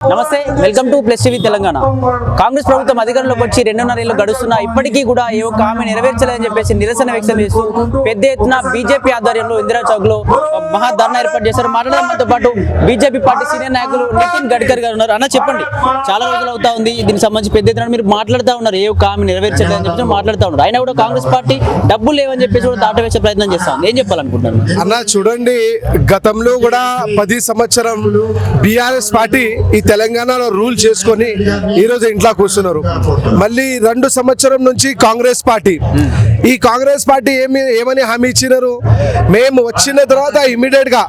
నమస్తే welcome to plus TV Telangana. Congress ప్రభుత్వం అధికారంలోకి వచ్చి రెండున్నర ఏళ్ళు గడుస్తున్నా ఇప్పటికీ కూడా ఏ ఒక్క ఆమె నెరవేర్చలేదని చెప్పేసి నిరసన వ్యక్తం చేస్తూ పెద్ద ఎత్తున బీజేపీ ఆధ్వర్యంలో ఇందిరా చౌక్లో మహా ఏర్పాటు చేశారు. మాట్లాడడంతో పాటు బీజేపీ పార్టీ సీనియర్ నాయకులు నితిన్ గడ్కరీ గారు ఉన్నారు. అన్న చెప్పండి. చాలా రోజులు అవుతా ఉంది దీనికి సంబంధించి పెద్ద ఎత్తున మీరు మాట్లాడుతూ ఉన్నారు. ఏ ఒక్క ఆమె నెరవేర్చలేదని చెప్పి మాట్లాడుతూ ఉన్నారు. ఆయన కూడా కాంగ్రెస్ పార్టీ డబ్బులు లేవని చెప్పేసి కూడా దాటవేసే ప్రయత్నం చేస్తా ఉంది ఏం చెప్పాలనుకుంటున్నాను అన్న చూడండి గతంలో కూడా పది సంవత్సరం బీఆర్ఎస్ పార్టీ తెలంగాణలో రూల్ చేసుకొని ఈరోజు ఇంట్లో కూర్చున్నారు. మళ్ళీ రెండు సంవత్సరం నుంచి కాంగ్రెస్ పార్టీ. ఈ కాంగ్రెస్ పార్టీ ఏమి ఏమని హామీ ఇచ్చినారు? మేము వచ్చిన తర్వాత ఇమీడియట్గా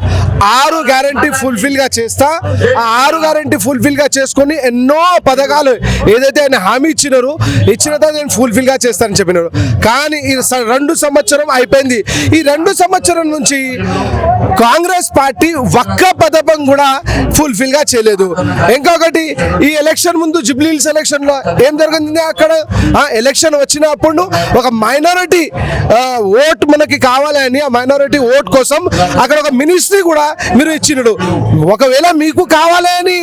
ఆరు గ్యారంటీ ఫుల్ఫిల్గా చేస్తా. ఆ ఆరు గ్యారంటీ ఫుల్ఫిల్గా చేసుకొని ఎన్నో పథకాలు ఏదైతే ఆయన హామీ ఇచ్చినారు ఇచ్చిన తర్వాత నేను ఫుల్ఫిల్గా చేస్తానని చెప్పినారు కానీ ఈ స- రెండు సంవత్సరం అయిపోయింది. ఈ రెండు సంవత్సరం నుంచి కాంగ్రెస్ పార్టీ ఒక్క పథకం కూడా ఫుల్ఫిల్గా చేయలేదు. ఇంకొకటి ఈ ఎలక్షన్ ముందు జుబ్లీల్స్ ఎలక్షన్లో ఏం జరిగింది అక్కడ? ఆ ఎలక్షన్ వచ్చినప్పుడు ఒక మైనారిటీ ఓట్ మనకి కావాలని ఆ మైనారిటీ ఓట్ కోసం అక్కడ ఒక మినిస్ట్రీ కూడా మీరు ఇచ్చినడు. ఒకవేళ మీకు కావాలని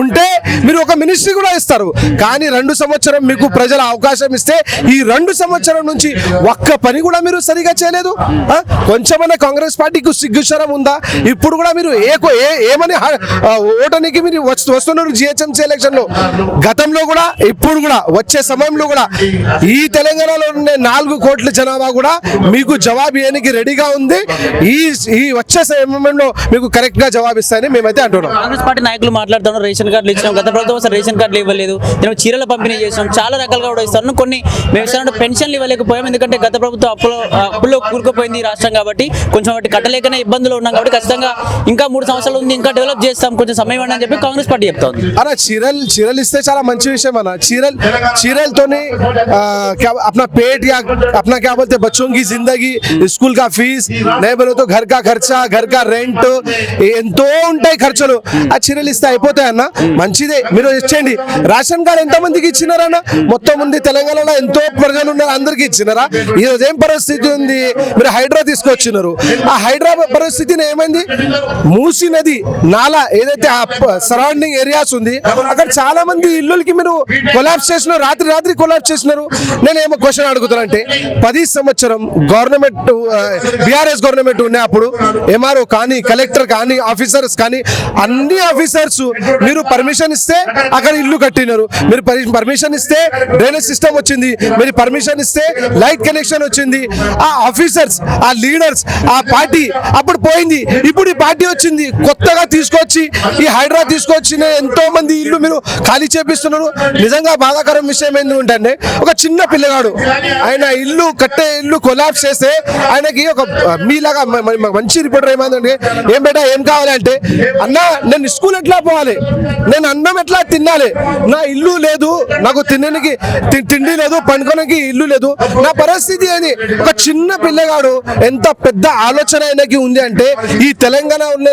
ఉంటే మీరు ఒక మినిస్ట్రీ కూడా ఇస్తారు. కానీ రెండు సంవత్సరం మీకు ప్రజల అవకాశం ఇస్తే ఈ రెండు సంవత్సరం నుంచి ఒక్క పని కూడా మీరు సరిగా చేయలేదు? ఆ? కొంచెమన్నా కాంగ్రెస్ పార్టీకి సిగ్గుశరం ఉందా? ఇప్పుడు కూడా మీరు ఏ ఏమని ఓటనికి మీరు వస్తు- వస్తున్నారు జిహెచ్ఎంసీ ఎలక్షన్లో గతంలో కూడా ఇప్పుడు కూడా వచ్చే సమయంలో కూడా ఈ తెలంగాణలో ఉండే నాలుగు కోట్ల జనాభా కూడా మీకు జవాబు ఇవ్వడానికి రెడీగా ఉంది. ఈ ఈ వచ్చే సమయంలో మీకు కరెక్ట్ గా జవాబు ఇస్తాయని మేమైతే అంటున్నాం కాంగ్రెస్ పార్టీ నాయకులు మాట్లాడుతున్నారు రేషన్ కార్డులు ఇచ్చినాం గత ప్రభుత్వం అసలు రేషన్ కార్డులు ఇవ్వలేదు నేను చీరల పంపిణీ చేసినాం చాలా రకాలుగా కూడా ఇస్తాను కొన్ని మేము ఇస్తాను పెన్షన్లు ఇవ్వలేకపోయాం ఎందుకంటే గత ప్రభుత్వం అప్పులో అప్పుల్లో కూరుకుపోయింది ఈ రాష్ట్రం కాబట్టి కొంచెం వాటి కట్టలేకనే ఇబ్బందులు ఉన్నాం కాబట్టి ఖచ్చితంగా ఇంకా మూడు సంవత్సరాలు ఉంది ఇంకా డెవలప్ చేస్తాం కొంచెం సమయం ఇవ్వండి అని చెప్పి కాంగ్రెస్ పార్టీ చెప్తా ఉంది అరే చీరలు చీరలు ఇస్తే చాలా మంచి విషయం అన్న చీరలు చీరలతోని ఆ, क्या अपना पेट या अपना क्या बोलते हैं, बच्चों की जिंदगी स्कूल का फीस नहीं बोले तो घर का खर्चा घर का రెంట్ ఎంతో ఉంటాయి ఖర్చులు. ఆ చీరలు ఇస్తే అయిపోతాయి అన్న. మంచిదే. మీరు ఇచ్చేయండి రేషన్ కార్డు ఎంత మందికి ఇచ్చినారన్న మొత్తం ఉంది. తెలంగాణలో ఎంతో ప్రజలు ఉన్నారు అందరికి ఇచ్చినారా? ఈ రోజు ఏం పరిస్థితి ఉంది? మీరు హైడ్రా తీసుకొచ్చినారు. ఆ హైడ్రా పరిస్థితిని ఏమైంది? మూసి నది నాలా ఏదైతే ఆ సరౌండింగ్ ఏరియాస్ ఉంది అక్కడ చాలా మంది ఇల్లులకి మీరు కొలాబ్స్ చేసినారు. రాత్రి రాత్రి కొలాప్స్ చేసినారు. నేను ఏమో క్వశ్చన్ అంటే పది సంవత్సరం గవర్నమెంట్ బీఆర్ఎస్ గవర్నమెంట్ ఉన్నప్పుడు ఎంఆర్ఓ కానీ కలెక్టర్ కానీ ఆఫీసర్స్ కానీ అన్ని ఆఫీసర్స్ మీరు పర్మిషన్ ఇస్తే అక్కడ ఇల్లు కట్టినారు. మీరు పర్మిషన్ ఇస్తే డ్రైనేజ్ సిస్టమ్ వచ్చింది. మీరు పర్మిషన్ ఇస్తే లైట్ కనెక్షన్ వచ్చింది. ఆ ఆఫీసర్స్ ఆ లీడర్స్ ఆ పార్టీ అప్పుడు పోయింది. ఇప్పుడు ఈ పార్టీ వచ్చింది. కొత్తగా తీసుకొచ్చి ఈ హైడ్రా తీసుకొచ్చిన ఎంతో మంది ఇల్లు మీరు ఖాళీ చేపిస్తున్నారు. నిజంగా బాధాకరం విషయం ఏంటంటే ఒక చిన్న పిల్లగాడు ఆయన ఇల్లు కట్టే ఇల్లు కొలాబ్స్ చేస్తే ఆయనకి ఒక మీలాగా మంచి రిపోర్టర్ ఏమైందంటే ఏం బేటా ఏం కావాలంటే అన్న నేను స్కూల్ ఎట్లా పోవాలి? నేను అన్నం ఎట్లా తినాలి నా ఇల్లు లేదు నాకు తినడానికి తిండి లేదు పండుకోడానికి ఇల్లు లేదు. నా పరిస్థితి అని ఒక చిన్న పిల్లగాడు ఎంత పెద్ద ఆలోచన ఆయనకి ఉంది అంటే ఈ తెలంగాణ ఉన్న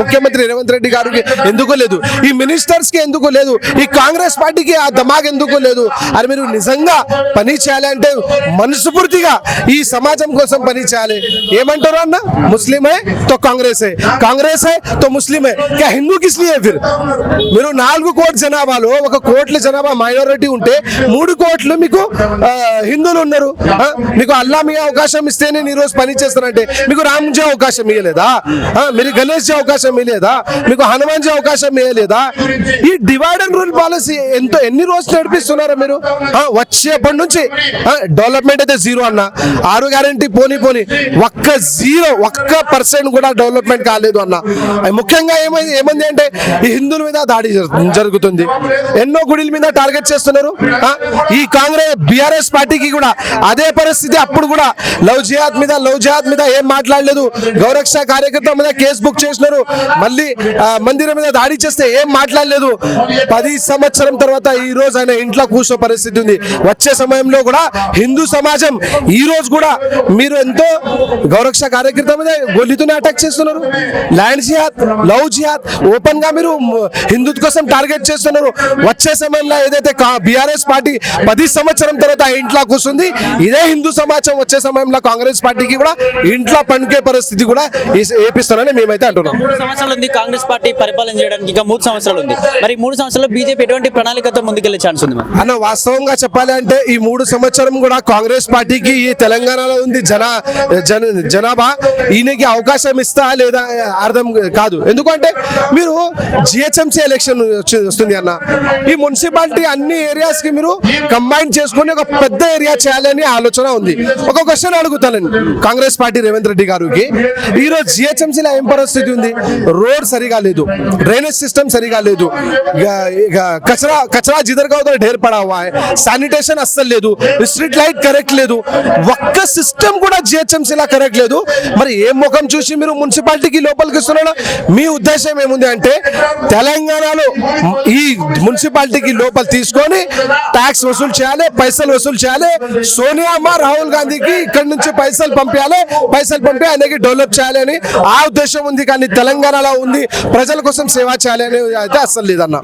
ముఖ్యమంత్రి రేవంత్ రెడ్డి గారికి ఎందుకు లేదు? ఈ మినిస్టర్స్కి ఎందుకు లేదు? ఈ కాంగ్రెస్ పార్టీకి ఆ దమాగ్ ఎందుకు లేదు? అది మీరు నిజంగా పని చేయాలంటే మనస్ఫూర్తిగా ఈ సమాజం కోసం పని చేయాలి. ఏమంటారు అన్న? ముస్లిం तो తో కాంగ్రెస్ కాంగ్రెస్తో ముస్లిమే ఇంకా హిందూ కిస్లియే ఫిర్ మీరు నాలుగు కోట్ల జనాభాలో ఒక కోట్ల జనాభా మైనారిటీ ఉంటే మూడు కోట్లు మీకు హిందువులు ఉన్నారు మీకు అల్లా మీ అవకాశం ఇస్తే నేను ఈ రోజు పని చేస్తానంటే మీకు రామ్జీ అవకాశం ఇవ్వలేదా మీరు గణేష్ జీ అవకాశం ఇవ్వలేదా మీకు హనుమాన్ జీ అవకాశం ఇవ్వలేదా ఈ డివైడ్ అండ్ రూల్ పాలసీ ఎంతో ఎన్ని రోజులు నడిపిస్తున్నారా మీరు ఆ, వచ్చేప్పటి నుంచి డెవలప్మెంట్ అయితే జీరో అన్న ఆరు గ్యారంటీ పోనీ పోనీ ఒక్క జీరో ఒక్క పర్సెంట్ కూడా డెవలప్మెంట్ కాలేదు అన్న. ముఖ్యంగా ఏమైంది ఏమైంది అంటే ఈ హిందువుల మీద దాడి జరుగుతుంది. ఎన్నో గుడిల మీద టార్గెట్ చేస్తున్నారు. ఈ కాంగ్రెస్ బిఆర్ఎస్ పార్టీకి కూడా అదే పరిస్థితి అప్పుడు కూడా లవ్ జిహాద్ మీద లవ్ జిహాద్ మీద ఏం మాట్లాడలేదు. గౌరక్ష కార్యకర్త మీద కేసు బుక్ చేసినారు. మళ్ళీ మందిరం మీద దాడి చేస్తే ఏం మాట్లాడలేదు. పది సంవత్సరం తర్వాత ఈ రోజు ఆయన ఇంట్లో కూర్చో పరిస్థితి ఉంది. వచ్చే సమయంలో కూడా హిందూ సమాజం ఈ రోజు కూడా మీరు ఎంతో గౌరక్ష కార్యకర్త మీద గొల్లుతున్న అటాక్ చేస్తున్నారు. ల్యాండ్ జిహాద్ లవ్ జిహాద్ ఓపెన్గా మీరు మ్, హిందుత్వ కోసం టార్గెట్ చేస్తున్నారు. వచ్చే సమయంలో ఏదైతే బీఆర్ఎస్ పార్టీ పది సంవత్సరం తర్వాత ఇంట్లో కూర్చుంది ఇదే హిందూ సమాజం వచ్చే సమయంలో కాంగ్రెస్ పార్టీకి కూడా ఇంట్లో పండుగే పరిస్థితి కూడా ఏపిస్తారని మేమైతే అంటున్నాం. మూడు సంవత్సరాలు ఉంది కాంగ్రెస్ పార్టీ పరిపాలన చేయడానికి ఇంకా మూడు సంవత్సరాలు ఉంది. మరి మూడు సంవత్సరాలు బీజేపీ ఎటువంటి ప్రణాళికతో ముందుకెళ్ళే ఛాన్స్ ఉంది అన్న వాస్తవంగా చెప్పాలి అంటే ఈ మూడు సంవత్సరం కూడా కాంగ్రెస్ పార్టీకి ఈ తెలంగాణలో ఉంది జన జన జనాభా ఈయనకి అవకాశం జీతం ఇస్తా లేదా అర్థం కాదు. ఎందుకంటే మీరు జిహెచ్ఎంసీ ఎలక్షన్ వస్తుంది అన్న. ఈ మున్సిపాలిటీ అన్ని ఏరియాస్కి మీరు కంబైన్ చేసుకుని ఒక పెద్ద ఏరియా చేయాలని ఆలోచన ఉంది. ఒక క్వశ్చన్ అడుగుతానండి కాంగ్రెస్ పార్టీ రేవంత్ రెడ్డి గారికి. ఈ రోజు జిహెచ్ఎంసీలో ఏం పరిస్థితి ఉంది? రోడ్ సరిగా లేదు. డ్రైనేజ్ సిస్టమ్ సరిగా లేదు. కచరా కచరా జిదర్గా ఉదర ఢేర్ పడావా? శానిటేషన్ అస్సలు లేదు. స్ట్రీట్ లైట్ కరెక్ట్ లేదు. ఒక్క సిస్టమ్ కూడా జిహెచ్ఎంసీలా కరెక్ట్ లేదు. మరి ఏ ముఖం చూసి మీరు మున్సిపాలిటీకి లోపలికి వస్తున్నాడు మీ ఉద్దేశం ఏముంది అంటే తెలంగాణలో ఈ మున్సిపాలిటీకి లోపల తీసుకొని ట్యాక్స్ వసూలు చేయాలి పైసలు వసూలు చేయాలి. సోనియా అమ్మ రాహుల్ గాంధీకి ఇక్కడ నుంచి పైసలు పంపించాలి. పైసలు పంపి ఆయనకి డెవలప్ చేయాలి అని. ఆ ఉద్దేశం ఉంది కానీ తెలంగాణలో ఉంది. ప్రజల కోసం సేవ చేయాలి అనేది అయితే అస్సలు లేదన్న.